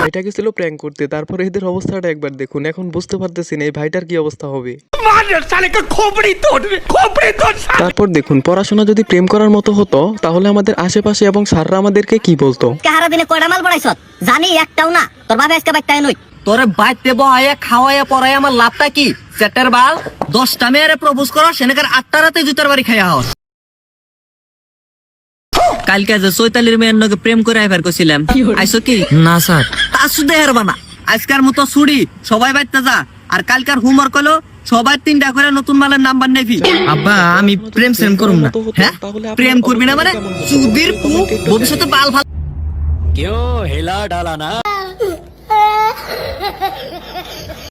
ভাইটা গেছিল প্র্যাঙ্ক করতে তারপরে এদের অবস্থাটা একবার দেখুন। এখন বুঝতে পারতেছেন এই ভাইটার কি অবস্থা হবে। তারপর দেখুন পড়াশোনা যদি প্রেম করার মতো হতো তাহলে আমাদের আশেপাশে এবং স্যাররা আমাদেরকে কি বলতো? কাহারা দিনে কয়টা মাল বাড়াইছ জানি একটাও না। তোর বাবা আজকে বাইকটাই নই। তোরে বাইতে বহাইয়া খাওয়াইয়া পড়াই আমার লাভটা কি? সেটের বাল দশটা মেয়েরে প্রপোজ করো সেনেকার আটটা রাতে জুতার বাড়ি খাইয়া হস। কালকে যে চৈতালির মেয়ের নগে প্রেম করে আইবার কইছিলাম। আইসো কি? না স্যার। তা শুধু হেরবা না আজকার মতো ছুড়ি সবাই বাইতে যা। আর কালকার হোমওয়ার্ক হলো সবাই তিনটা করে নতুন মালের নাম্বার নেবি। আব্বা আমি প্রেম সেম করুম না। হ্যাঁ? প্রেম করবি না মানে? সুধীর পু ভবিষ্যতে বাল ভালো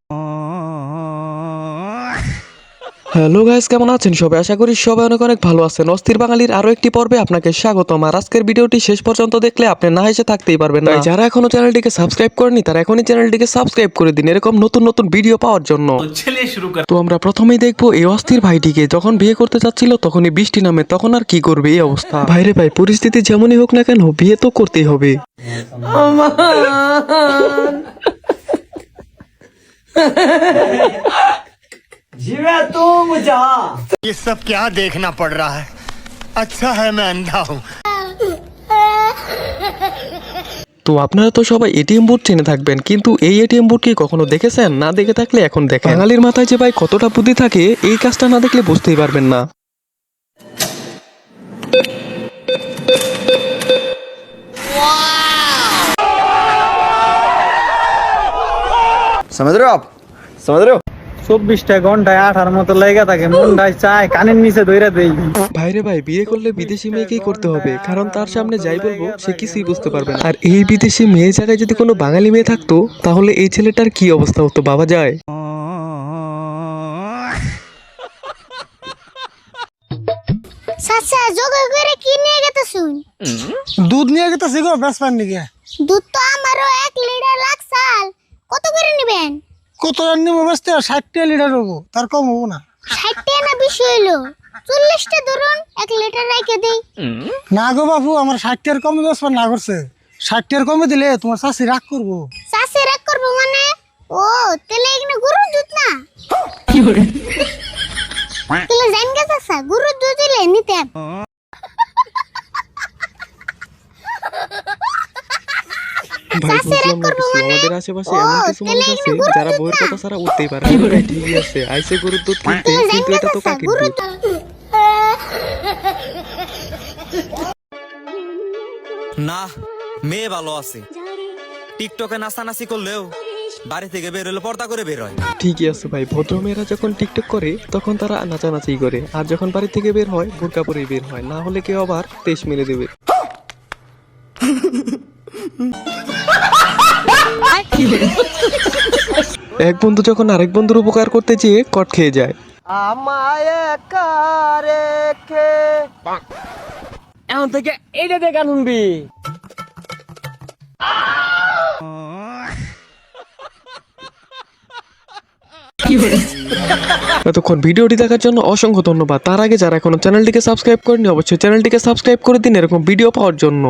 হ্যালো গাইস কেমন আছেন সবাই? আশা করি সবাই অনেক অনেক ভালো আছেন। অস্থির বাঙালির আরও একটি পর্বে আপনাকে স্বাগতম। আর আজকের ভিডিওটি শেষ পর্যন্ত দেখলে আপনি না এসে থাকতেই পারবেন না। যারা এখনও চ্যানেলটিকে সাবস্ক্রাইব করেনি তারা এখনই চ্যানেলটিকে সাবস্ক্রাইব করে দিন। এরকম নতুন নতুন ভিডিও পাওয়ার জন্য। তো আমরা প্রথমেই দেখব এই অস্থির ভাইটিকে। যখন বিয়ে করতে চাচ্ছিল তখনই বৃষ্টি নামে তখন আর কি করবে এই অবস্থা? ভাইরে ভাই পরিস্থিতি যেমনই হোক না কেন বিয়ে তো করতেই হবে। ये सब क्या देखना पड़ रहा है अच्छा है मैं अंधा हूँ তো আপনারা তো সবাই এটিএম বুথ চিনে থাকবেন কিন্তু এই এটিএম বুথ কি কখনো দেখেছেন না দেখে থাকলে এখন দেখেন বাঙালির মাথায় যে ভাই কতটা বুদ্ধি থাকে এই কাজটা না দেখলে বুঝতেই পারবেন না समझ रहे हो आप समझ रहे हो চব্বিশটা ঘন্টায় আঠার মতো লেগে থাকে মনটায় চায় কানের নিচে ধইরা দেই। ভাইরে ভাই বিয়ে করলে বিদেশি মেয়েকেই করতে হবে কারণ তার সামনে যাই বলব সে কিছুই বুঝতে পারবে না। আর এই বিদেশি মেয়ে জায়গায় যদি কোনো বাঙালি মেয়ে থাকতো তাহলে এই ছেলেটার কি অবস্থা হতো বাবা যায়? করে কি নিয়ে দুধ নিয়ে গেতেছি গো বেসপান নিকে দুধ তো আমারও এক লিটার লাগছাল কত করে কত নিব বেসতে ষাটটা লিটার হব। তার কম হব না। ষাট টাকা না বেশি হইল? চল্লিশটা ধরুন এক লিটার রেখে দেই। না গো বাবু আমার ষাটটার কমে বেসপান না করছে। ষাটটার কমে দিলে তোমার চাষি রাগ করব। চাষে রাগ করব মানে? ও তাহলে এখানে গরুর দুধ না? তাহলে জান গে চাষা গরুর দুধ দিলে নিতেন ভাই বুঝলাম না কিছু মানে? আমাদের আশেপাশে এমন কিছু মানুষ আছে যারা বইয়ের কথা ছাড়া উঠতেই পারে না ঠিকই আছে। আইসে গরুর দুধ কিনতে কিন্তু এটা তো কাকির দুধ দুধ। না মেয়ে ভালো আছে। টিকটকে নাচানাচি করলেও বাড়ি থেকে বের হলে পর্দা করে বের হয়। ঠিকই আছে ভাই ভদ্রমেয়েরা যখন টিকটক করে তখন তারা নাচানাচি করে। আর যখন বাড়ি থেকে বের হয় বোরকা পরেই বের হয়। না হলে কেউ আবার তেজ মেরে দেবে। এক বন্ধু যখন আরেক বন্ধুর উপকার করতে যেয়ে কট খেয়ে যায়। আমায় একা রেখে এখন থেকে দেখা শুনবি। এতক্ষণ ভিডিওটি দেখার জন্য অসংখ্য ধন্যবাদ। তার আগে যারা এখনও চ্যানেলটিকে সাবস্ক্রাইব করেনি অবশ্যই চ্যানেলটিকে সাবস্ক্রাইব করে দিন এরকম ভিডিও পাওয়ার জন্য।